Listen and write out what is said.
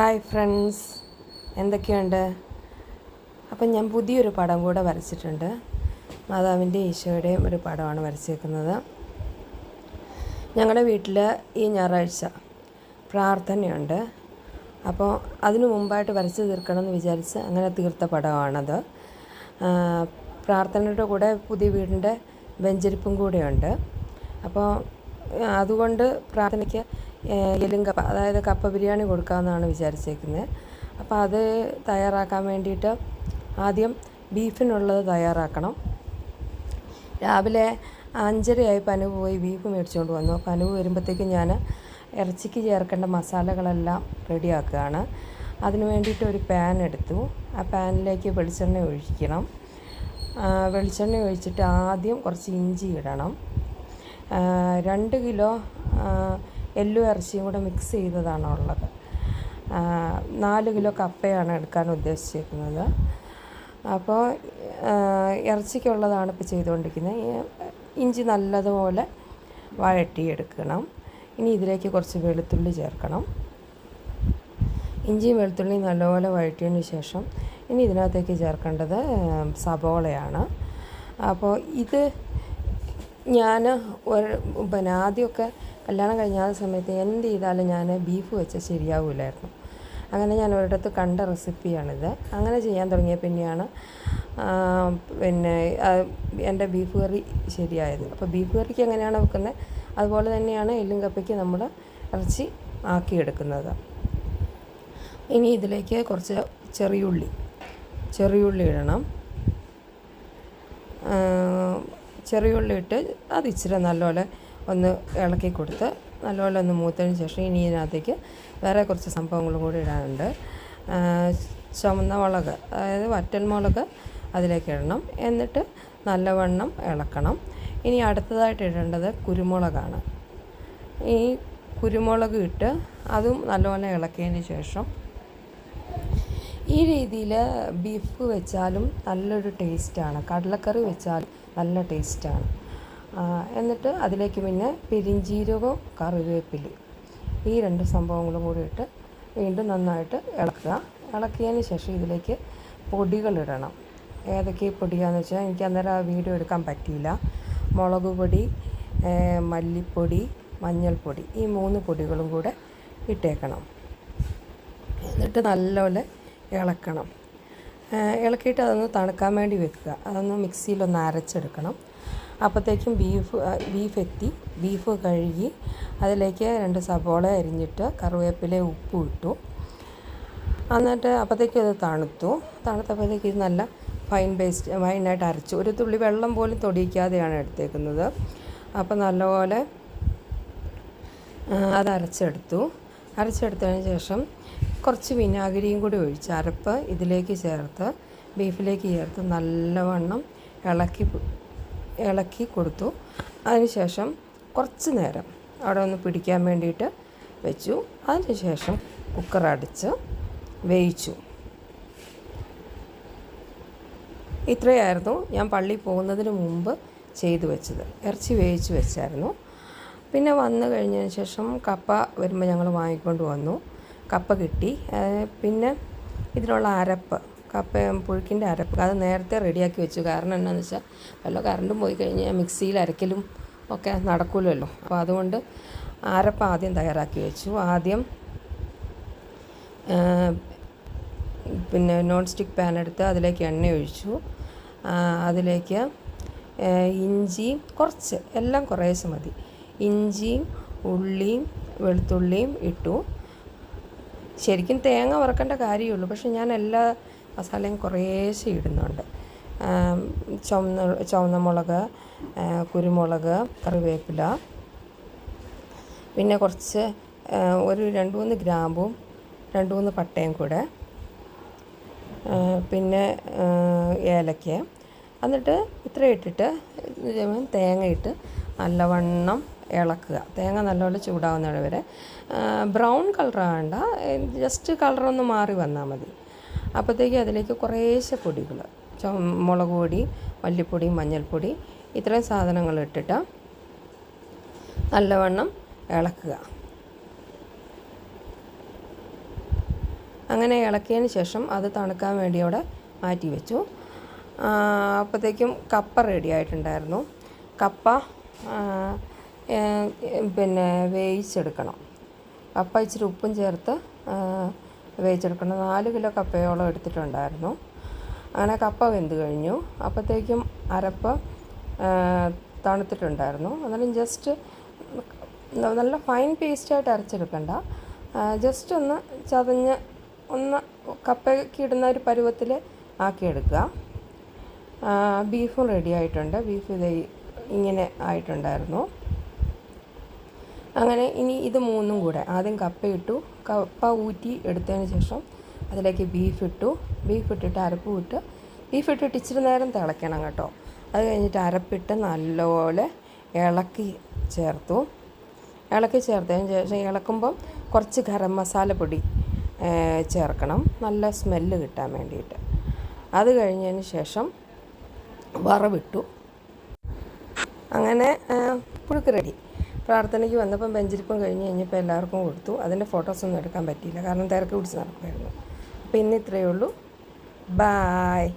Hi friends എന്തൊക്കെയുണ്ട്? അപ്പം ഞാൻ പുതിയൊരു പടം കൂടെ വരച്ചിട്ടുണ്ട്. മാതാവിന്റെ ഈശോയുടെയും ഒരു പടമാണ് വരച്ചേക്കുന്നത്. ഞങ്ങളുടെ വീട്ടിൽ ഈ ഞായറാഴ്ച പ്രാർത്ഥനയുണ്ട്. അപ്പോൾ അതിനു മുമ്പായിട്ട് വരച്ച് തീർക്കണം എന്ന് വിചാരിച്ച് അങ്ങനെ തീർത്ത പടമാണത്. പ്രാർത്ഥനയുടെ കൂടെ പുതിയ വീടിന്റെ വെഞ്ചരിപ്പും കൂടെയുണ്ട്. അപ്പോൾ അതുകൊണ്ട് പ്രാർത്ഥനയ്ക്ക് എല്ലും കപ്പ അതായത് കപ്പ ബിരിയാണി കൊടുക്കാമെന്നാണ് വിചാരിച്ചേക്കുന്നത് അപ്പോൾ അത് തയ്യാറാക്കാൻ വേണ്ടിയിട്ട് ആദ്യം ബീഫിനുള്ളത് തയ്യാറാക്കണം. രാവിലെ അഞ്ചരയായി പനു പോയി ബീഫ് മേടിച്ചുകൊണ്ട് വന്നു. പനു വരുമ്പോഴത്തേക്കും ഞാൻ ഇറച്ചിക്ക് ചേർക്കേണ്ട മസാലകളെല്ലാം റെഡിയാക്കുകയാണ് അതിന് വേണ്ടിയിട്ട് ഒരു പാൻ എടുത്തു. ആ പാനിലേക്ക് വെളിച്ചെണ്ണ ഒഴിക്കണം. വെളിച്ചെണ്ണ ഒഴിച്ചിട്ട് ആദ്യം കുറച്ച് ഇഞ്ചി ഇടണം. രണ്ട് കിലോ എല്ലും ഇറച്ചിയും കൂടെ മിക്സ് ചെയ്തതാണ് ഉള്ളത്. നാല് കിലോ കപ്പയാണ് എടുക്കാൻ ഉദ്ദേശിച്ചിരിക്കുന്നത്. അപ്പോൾ ഇറച്ചിക്കുള്ളതാണ് ഇപ്പോൾ ചെയ്തുകൊണ്ടിരിക്കുന്നത്. ഇഞ്ചി നല്ലതുപോലെ വഴട്ടിയെടുക്കണം ഇനി ഇതിലേക്ക് കുറച്ച് വെളുത്തുള്ളി ചേർക്കണം. ഇഞ്ചിയും വെളുത്തുള്ളിയും നല്ലപോലെ വഴറ്റിയതിന് ശേഷം ഇനി ഇതിനകത്തേക്ക് ചേർക്കേണ്ടത് സബോളയാണ്. അപ്പോൾ ഇത് ഞാൻ ഒരു പിന്നെ ആദ്യമൊക്കെ കല്യാണം കഴിഞ്ഞാൽ സമയത്ത് എന്ത് ചെയ്താലും ഞാൻ ബീഫ് വെച്ചാൽ ശരിയാവില്ലായിരുന്നു അങ്ങനെ ഞാൻ ഒരിടത്ത് കണ്ട റെസിപ്പിയാണിത്. അങ്ങനെ ചെയ്യാൻ തുടങ്ങിയ പിന്നെയാണ് പിന്നെ എന്റെ ബീഫ് കറി ശരിയായത്. അപ്പോൾ ബീഫ് കറിക്ക് എങ്ങനെയാണ് വെക്കുന്നത്? അതുപോലെ തന്നെയാണ് എല്ലും കപ്പയ്ക്ക് നമ്മൾ ഇറച്ചി ആക്കിയെടുക്കുന്നത്. ഇനി ഇതിലേക്ക് കുറച്ച് ചെറിയുള്ളി ചെറിയുള്ളി ഇടണം. ചെറിയുള്ളി ഇട്ട് അത് ഇച്ചിരി നല്ലപോലെ ഒന്ന് ഇളക്കി കൊടുത്ത് നല്ലപോലെ ഒന്ന് മൂത്തതിന് ശേഷം ഇനി ഇതിനകത്തേക്ക് വേറെ കുറച്ച് സംഭവങ്ങൾ കൂടി ഇടാനുണ്ട്. ചുമന്ന മുളക് അതായത് വറ്റൽ മുളക് അതിലേക്ക് ഇടണം. എന്നിട്ട് നല്ലവണ്ണം ഇളക്കണം. ഇനി അടുത്തതായിട്ട് ഇടേണ്ടത് കുരുമുളകാണ്. ഈ കുരുമുളക് ഇട്ട് അതും നല്ലപോലെ ഇളക്കിയതിന് ശേഷം ഈ രീതിയിൽ ബീഫ് വെച്ചാലും നല്ലൊരു ടേസ്റ്റാണ്. കടലക്കറി വെച്ചാൽ നല്ല ടേസ്റ്റാണ്. എന്നിട്ട് അതിലേക്ക് പിന്നെ പെരിഞ്ചീരകവും കറിവേപ്പിലി ഈ രണ്ട് സംഭവങ്ങളും കൂടി ഇട്ട് വീണ്ടും നന്നായിട്ട് ഇളക്കുക. ഇളക്കിയതിന് ശേഷം ഇതിലേക്ക് പൊടികളിടണം ഏതൊക്കെ പൊടിയാന്ന് വെച്ചാൽ എനിക്ക് അന്നേരം ആ വീഡിയോ എടുക്കാൻ പറ്റിയില്ല. മുളക് പൊടി മല്ലിപ്പൊടി മഞ്ഞൾപ്പൊടി ഈ മൂന്ന് പൊടികളും കൂടെ ഇട്ടേക്കണം. എന്നിട്ട് നല്ലപോലെ ഇളക്കണം. ഇളക്കിയിട്ട് അതൊന്ന് തണുക്കാൻ വേണ്ടി വെക്കുക. അതൊന്ന് മിക്സിയിലൊന്ന് അരച്ചെടുക്കണം. അപ്പോഴത്തേക്കും ബീഫ് ബീഫ് എത്തി. ബീഫ് കഴുകി അതിലേക്ക് രണ്ട് സബോള അരിഞ്ഞിട്ട് കറിവേപ്പില ഉപ്പും ഇട്ടു. എന്നിട്ട് അപ്പോഴത്തേക്കും അത് തണുത്തു. തണുത്തപ്പോഴത്തേക്ക് ഇത് നല്ല ഫൈൻ പേസ്റ്റ് ഫൈനായിട്ട് അരച്ചു. ഒരു തുള്ളി വെള്ളം പോലും തൊടിയിക്കാതെയാണ് എടുത്തേക്കുന്നത്. അപ്പോൾ നല്ലപോലെ അത് അരച്ചെടുത്തു. അരച്ചെടുത്തതിന് ശേഷം കുറച്ച് വിനാഗിരിയും കൂടി ഒഴിച്ച് അരപ്പ് ഇതിലേക്ക് ചേർത്ത് ബീഫിലേക്ക് ചേർത്ത് നല്ലവണ്ണം ഇളക്കി ഇളക്കി കൊടുത്തു. അതിനുശേഷം കുറച്ച് നേരം അവിടെ ഒന്ന് പിടിക്കാൻ വേണ്ടിയിട്ട് വെച്ചു. അതിനുശേഷം കുക്കർ അടിച്ച് വേവിച്ചു. ഇത്രയായിരുന്നു ഞാൻ പള്ളി പോകുന്നതിന് മുമ്പ് ചെയ്തു വെച്ചത്. ഇറച്ചി വേവിച്ച് വെച്ചായിരുന്നു. പിന്നെ വന്നു കഴിഞ്ഞതിന് ശേഷം കപ്പ വരുമ്പോൾ ഞങ്ങൾ വാങ്ങിക്കൊണ്ട് വന്നു. കപ്പ കിട്ടി. പിന്നെ ഇതിനുള്ള അരപ്പ് കപ്പ പുഴുക്കിന്റെ അരപ്പ് അത് നേരത്തെ റെഡിയാക്കി വെച്ചു. കാരണം എന്താണെന്ന് വെച്ചാൽ വല്ല കറണ്ടും പോയി കഴിഞ്ഞാൽ മിക്സിയിൽ അരക്കലും ഒക്കെ നടക്കില്ലല്ലോ അപ്പോൾ അതുകൊണ്ട് അരപ്പ് ആദ്യം തയ്യാറാക്കി വെച്ചു. ആദ്യം പിന്നെ നോൺ സ്റ്റിക്ക് പാൻ എടുത്ത് അതിലേക്ക് എണ്ണ ഒഴിച്ചു. അതിലേക്ക് ഇഞ്ചിയും കുറച്ച് എല്ലാം കുറേശ്ശെ മതി. ഇഞ്ചിയും ഉള്ളിയും വെളുത്തുള്ളിയും ഇട്ടു. ശരിക്കും തേങ്ങ വറക്കേണ്ട കാര്യമുള്ളൂ. പക്ഷെ ഞാൻ എല്ലാ മസാലയും കുറേശ്ശെ ഇടുന്നുണ്ട്. ചുവന്ന ചുവന്ന മുളക് കുരുമുളക് കറിവേപ്പില പിന്നെ കുറച്ച് ഒരു രണ്ട് മൂന്ന് ഗ്രാമ്പും രണ്ട് മൂന്ന് പട്ടയും കൂടെ പിന്നെ ഏലക്ക എന്നിട്ട് ഇത്ര ഇട്ടിട്ട് തേങ്ങ ഇട്ട് നല്ലവണ്ണം ഇളക്കുക. തേങ്ങ നല്ലപോലെ ചൂടാവുന്നത് വരെ ബ്രൗൺ കളർ വേണ്ട. ജസ്റ്റ് കളറൊന്ന് മാറി വന്നാൽ മതി. അപ്പോഴത്തേക്ക് അതിലേക്ക് കുറേശ്ശെ പൊടികൾ മുളക് പൊടി മല്ലിപ്പൊടി മഞ്ഞൾപ്പൊടി ഇത്രയും സാധനങ്ങൾ ഇട്ടിട്ട് നല്ലവണ്ണം ഇളക്കുക. അങ്ങനെ ഇളക്കിയതിന് ശേഷം അത് തണുക്കാൻ വേണ്ടി അവിടെ മാറ്റി വെച്ചു. അപ്പോഴത്തേക്കും കപ്പ റെഡി ആയിട്ടുണ്ടായിരുന്നു. കപ്പ പിന്നെ വേവിച്ചെടുക്കണം. കപ്പ ഇച്ചിരി ഉപ്പും ചേർത്ത് വേവിച്ചെടുക്കണം. നാല് കിലോ കപ്പയോളം എടുത്തിട്ടുണ്ടായിരുന്നു. അങ്ങനെ കപ്പ വെന്ത് കഴിഞ്ഞു. അപ്പോഴത്തേക്കും അരപ്പ് തണുത്തിട്ടുണ്ടായിരുന്നു. അന്നേരം ജസ്റ്റ് നല്ല ഫൈൻ പേസ്റ്റായിട്ട് അരച്ചെടുക്കണ്ട. ജസ്റ്റ് ഒന്ന് ചതഞ്ഞ് ഒന്ന് കപ്പയ്ക്ക് ഇടുന്ന ഒരു പരുവത്തിൽ ആക്കിയെടുക്കുക. ബീഫും റെഡി ആയിട്ടുണ്ട്. ബീഫ് ഇതേ ഇങ്ങനെ ആയിട്ടുണ്ടായിരുന്നു. അങ്ങനെ ഇനി ഇത് മൂന്നും കൂടെ. ആദ്യം കപ്പ ഇട്ടു. കപ്പ ഊറ്റി എടുത്തതിന് ശേഷം അതിലേക്ക് ബീഫ് ഇട്ടു. ബീഫ് ഇട്ടിട്ട് അരപ്പ് ഇട്ട് ബീഫ് ഇട്ടിട്ട് ഇച്ചിരി നേരം തിളയ്ക്കണം കേട്ടോ. അത് കഴിഞ്ഞിട്ട് അരപ്പിട്ട് നല്ലപോലെ ഇളക്കി ചേർത്തു. ഇളക്കി ചേർത്തതിന് ശേഷം ഇളക്കുമ്പം കുറച്ച് ഗരം പൊടി ചേർക്കണം. നല്ല സ്മെല്ല് കിട്ടാൻ വേണ്ടിയിട്ട്. അത് കഴിഞ്ഞതിന് ശേഷം വറവിട്ടു. അങ്ങനെ പുഴുക്ക് റെഡി പ്രാർത്ഥനയ്ക്ക് വന്നപ്പം ബെഞ്ചിരിപ്പം കഴിഞ്ഞ് കഴിഞ്ഞപ്പോൾ എല്ലാവർക്കും കൊടുത്തു. അതിന്റെ ഫോട്ടോസൊന്നും എടുക്കാൻ പറ്റിയില്ല. കാരണം തിരക്ക് പിടിച്ച് നടക്കുമായിരുന്നു അപ്പോൾ ഇന്ന് ഇത്രയേ ഉള്ളൂ. ബായ്